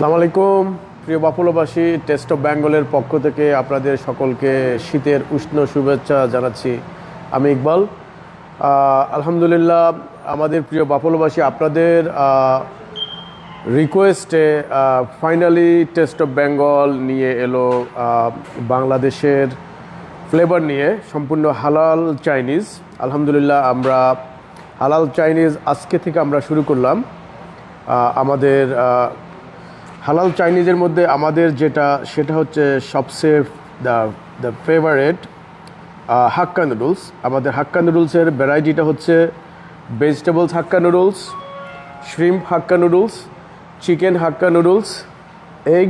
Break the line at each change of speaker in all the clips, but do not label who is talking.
আসসালামু আলাইকুম। প্রিয় বাপুলবাসী টেস্ট অফ বেঙ্গলের পক্ষ থেকে আপনাদের সকলকে শীতের উষ্ণ শুভেচ্ছা জানাচ্ছি আমি ইকবাল। আলহামদুলিল্লাহ, আমাদের প্রিয় বাপুলবাসী আপনাদের রিকোয়েস্টে ফাইনালি টেস্ট অফ বেঙ্গল নিয়ে এলো বাংলাদেশের ফ্লেভার নিয়ে, সম্পূর্ণ হালাল চাইনিজ আলহামদুলিল্লাহ, আমরা হালাল চাইনিজ আজকে থেকে আমরা শুরু করলাম। আমাদের হালাল চাইনিজের মধ্যে আমাদের যেটা, সেটা হচ্ছে সবচেয়ে the the favourite hakka noodles আমাদের হাক্কা নুডলসের ভ্যারাইটিটা হচ্ছে vegetables hakka noodles shrimp hakka noodles chicken hakka noodles egg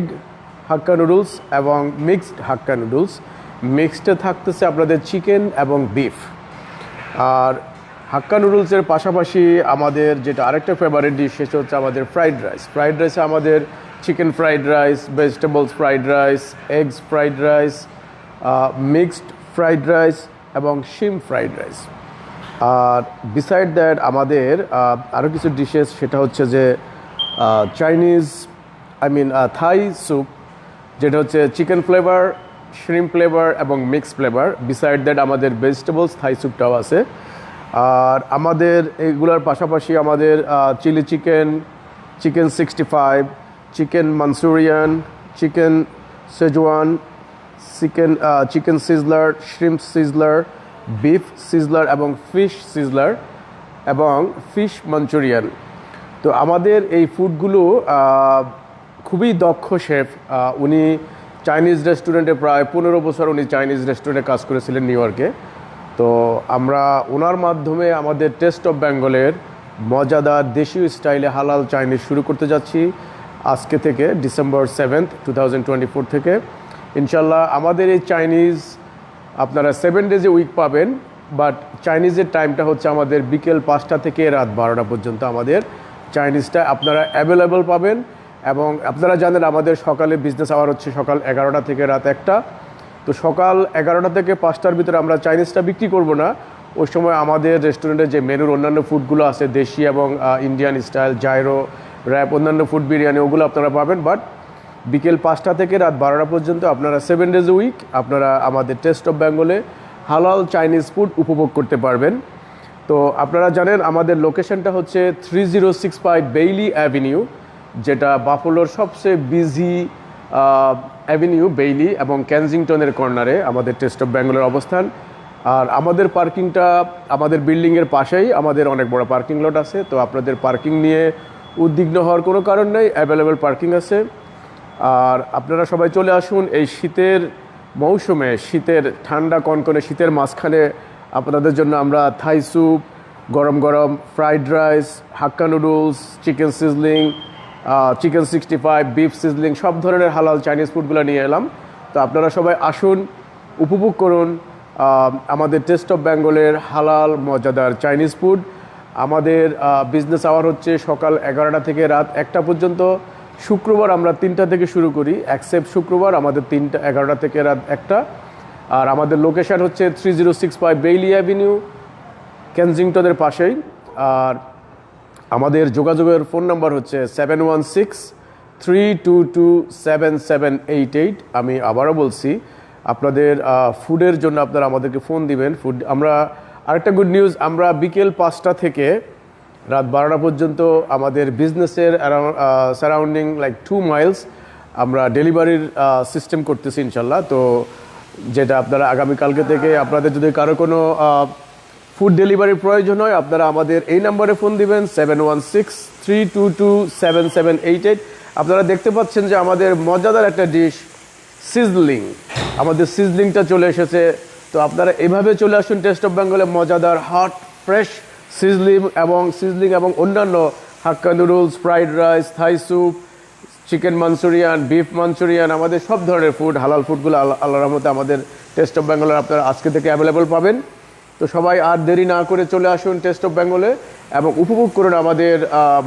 hakka noodles এবং মিক্সড হাক্কা নুডলস মিক্সডে থাকতেছে আপনাদের চিকেন এবং বিফ আর হাক্কা নুডলসের পাশাপাশি আমাদের যেটা আরেকটা ফেভারিট ডিশ সেটা হচ্ছে আমাদের ফ্রাইড রাইস ফ্রাইড রাইসে আমাদের chicken fried rice vegetables fried rice eggs fried rice mixed fried rice এবং শিম ফ্রাইড রাইস আর বিসাইড দ্যাট আমাদের আরও কিছু ডিশেস সেটা হচ্ছে যে Chinese I mean Thai soup যেটা হচ্ছে চিকেন ফ্লেভার শ্রিম ফ্লেভার এবং মিক্স ফ্লেভার বিসাইড দ্যাট আমাদের ভেজিটেবলস থাই স্যুপটাও আছে। আর আমাদের এগুলোর পাশাপাশি আমাদের chilli chicken chicken sixty five chicken Manchurian, chicken Schezwan, chicken chicken sizzler shrimp sizzler beef sizzler এবং ফিশ সিজলার এবং ফিশ মাঞ্চুরিয়ান তো আমাদের এই ফুডগুলো খুবই দক্ষ শেফ। উনি চাইনিজ রেস্টুরেন্টে প্রায় পনেরো বছর উনি চাইনিজ রেস্টুরেন্টে কাজ করেছিলেন নিউ ইয়র্কে। তো আমরা ওনার মাধ্যমে আমাদের টেস্ট অফ বেঙ্গলের মজাদার দেশীয় স্টাইলে হালাল চাইনিজ শুরু করতে যাচ্ছি আজকে থেকে ডিসেম্বর সেভেন্থ টু থেকে। ইনশাল্লাহ আমাদের এই চাইনিজ, আপনারা সেভেন ডেজে উইক পাবেন বাট চাইনিজের টাইমটা হচ্ছে আমাদের বিকেল পাঁচটা থেকে রাত বারোটা পর্যন্ত আমাদের চাইনিজটা আপনারা অ্যাভেলেবল পাবেন এবং আপনারা জানেন আমাদের সকালে বিজনেস আওয়ার হচ্ছে সকাল এগারোটা থেকে রাত একটা। তো সকাল এগারোটা থেকে পাঁচটার ভিতরে আমরা চাইনিজটা বিক্রি করব না। ওই সময় আমাদের রেস্টুরেন্টে যে মেনুর অন্যান্য ফুডগুলো আছে, দেশি এবং ইন্ডিয়ান স্টাইল জাইরো র্যাপ অন্যান্য ফুড বিরিয়ানি, ওগুলো আপনারা পাবেন। বাট বিকেল পাঁচটা থেকে রাত বারোটা পর্যন্ত আপনারা সেভেন ডেজ উইক আপনারা আমাদের টেস্ট অফ বেঙ্গলে হালাল চাইনিজ ফুড উপভোগ করতে পারবেন। তো আপনারা জানেন, আমাদের লোকেশনটা হচ্ছে three zero six five Bailey avenue যেটা বাফলোর সবচেয়ে বিজি অ্যাভিনিউ বেইলি এবং ক্যানজিংটনের কর্নারে আমাদের টেস্ট অফ বেঙ্গলের অবস্থান। আর আমাদের পার্কিংটা আমাদের বিল্ডিংয়ের পাশেই, আমাদের অনেক বড় পার্কিং লট আছে। তো আপনাদের পার্কিং নিয়ে উদ্বিগ্ন হওয়ার কোনো কারণ নেই অ্যাভেলেবেল পার্কিং আছে। আর আপনারা সবাই চলে আসুন এই শীতের মৌসুমে, শীতের ঠান্ডা কনকনে, শীতের মাঝখানে। আপনাদের জন্য আমরা থাই স্যুপ গরম গরম fried rice hakka noodles chicken sizzling chicken sixty five beef sizzling সব ধরনের হালাল চাইনিজ ফুডগুলো নিয়ে এলাম। তো আপনারা সবাই আসুন, উপভোগ করুন আমাদের টেস্ট অফ বেঙ্গলের হালাল, মজাদার চাইনিজ ফুড আমাদের বিজনেস আওয়ার হচ্ছে সকাল এগারোটা থেকে রাত একটা পর্যন্ত। শুক্রবার আমরা তিনটা থেকে শুরু করি অ্যাকসেপ্ট শুক্রবার আমাদের তিনটা, এগারোটা থেকে রাত একটা। আর আমাদের লোকেশন হচ্ছে three zero six five Bailey avenue কেনজিংটনের পাশেই। আর আমাদের যোগাযোগের ফোন নাম্বার হচ্ছে seven one six three two two seven seven eight eight আমি আবারও বলছি, আপনাদের ফুডের জন্য আপনারা আমাদেরকে ফোন দিবেন। ফুড আমরা, আরেকটা গুড নিউজ আমরা বিকেল পাঁচটা থেকে রাত বারোটা পর্যন্ত আমাদের বিজনেসের সারাউন্ডিং লাইক টু মাইলস আমরা ডেলিভারির সিস্টেম করতেছি ইনশাল্লাহ। তো যেটা আপনারা আগামীকালকে থেকে, আপনাদের যদি কারও কোনো ফুড ডেলিভারির প্রয়োজন হয়, আপনারা আমাদের এই নাম্বারে ফোন দিবেন seven one six three two two seven seven eight eight আপনারা দেখতে পাচ্ছেন যে আমাদের মজাদার একটা ডিশ সিজলিং আমাদের সিজলিংটা চলে এসেছে। তো আপনারা এভাবে চলে আসুন টেস্ট অফ বেঙ্গলে মজাদার হট ফ্রেশ সিজলিং এবং সিজলিং এবং অন্যান্য hakka noodles fried rice Thai soup chicken Manchurian beef Manchurian আমাদের সব ধরনের ফুড হালাল ফুডগুলো আল্লাহ রহমতে আমাদের টেস্ট অফ বেঙ্গলের আপনারা আজকে থেকে অ্যাভেলেবল পাবেন। তো সবাই আর দেরি না করে চলে আসুন টেস্ট অফ বেঙ্গলে এবং উপভোগ করুন আমাদের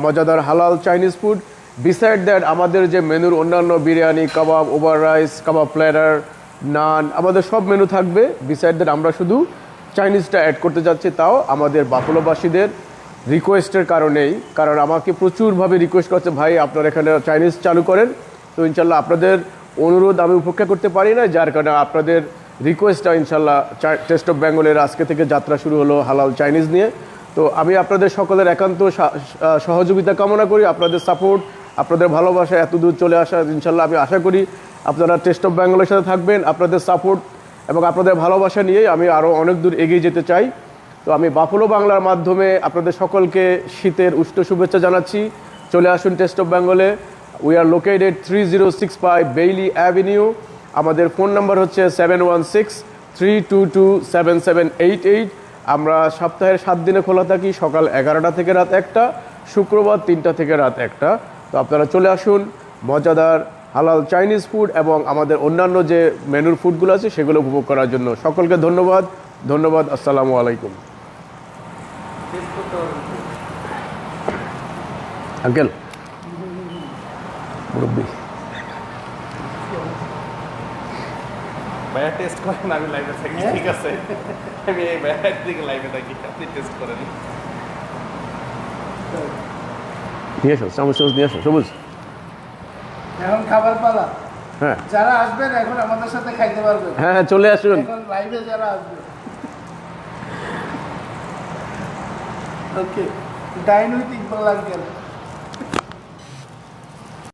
মজাদার হালাল চাইনিজ ফুড বিসাইড দ্যাট আমাদের যে মেনুর অন্যান্য বিরিয়ানি, কাবাব ওভার রাইস কাবাব প্ল্যাটার নান আমাদের সব মেনু থাকবে। বিসাইড দ্যাট আমরা শুধু চাইনিজটা অ্যাড করতে যাচ্ছি, তাও আমাদের বাফলোবাসীদের রিকোয়েস্টের কারণেই। কারণ আমাকে প্রচুরভাবে রিকোয়েস্ট করছে, ভাই, আপনার এখানে চাইনিজ চালু করেন। তো ইনশাল্লাহ আপনাদের অনুরোধ আমি উপেক্ষা করতে পারি না, যার কারণে আপনাদের রিকোয়েস্টটা ইনশাল্লাহ টেস্ট অফ বেঙ্গলের আজকে থেকে যাত্রা শুরু হলো হালাল চাইনিজ নিয়ে। তো আমি আপনাদের সকলের একান্ত সহযোগিতা কামনা করি, আপনাদের সাপোর্ট, আপনাদের ভালোবাসা এত দূর চলে আসা ইনশাল্লাহ আমি আশা করি আপনারা টেস্ট অফ বেঙ্গলের সাথে থাকবেন, আপনাদের সাপোর্ট এবং আপনাদের ভালোবাসা নিয়েই আমি আরও অনেক দূর এগিয়ে যেতে চাই। তো আমি বাফলো বাংলার মাধ্যমে আপনাদের সকলকে শীতের উষ্ণ শুভেচ্ছা জানাচ্ছি। চলে আসুন টেস্ট অফ বেঙ্গলে। We are located three zero six five Bailey avenue আমাদের ফোন নাম্বার হচ্ছে seven one six three two two seven seven eight eight. আমরা সপ্তাহের সাত দিনে খোলা থাকি, সকাল এগারোটা থেকে রাত একটা, শুক্রবার তিনটা থেকে রাত একটা। তো আপনারা চলে আসুন, মজাদার হালাল চাইনিজ ফুড এবং আমাদের অন্যান্য যে মেনুর ফুডগুলো আছে, সেগুলো উপভোগ করার জন্য। সকলকে ধন্যবাদ ধন্যবাদ, আসসালামু আলাইকুম। আঙ্কেল। মুরব্বী।
ভাইয়া টেস্ট করেন আমি লাইভে থাকি ঠিক আছে? আমি এই ভাইয়ার দিকে লাইভে থাকি আপনি টেস্ট করেন।
নিয়ে আসো চামচ চামচ নিয়ে আসো সবুজ।
এখন খাবার পালা।
হ্যাঁ।
যারা আসবেন এখন আমাদের সাথে খাইতে পারবেন।
হ্যাঁ হ্যাঁ চলে আসুন।
এখন লাইভে যারা আসবে। Okay dine with Iqbal uncle.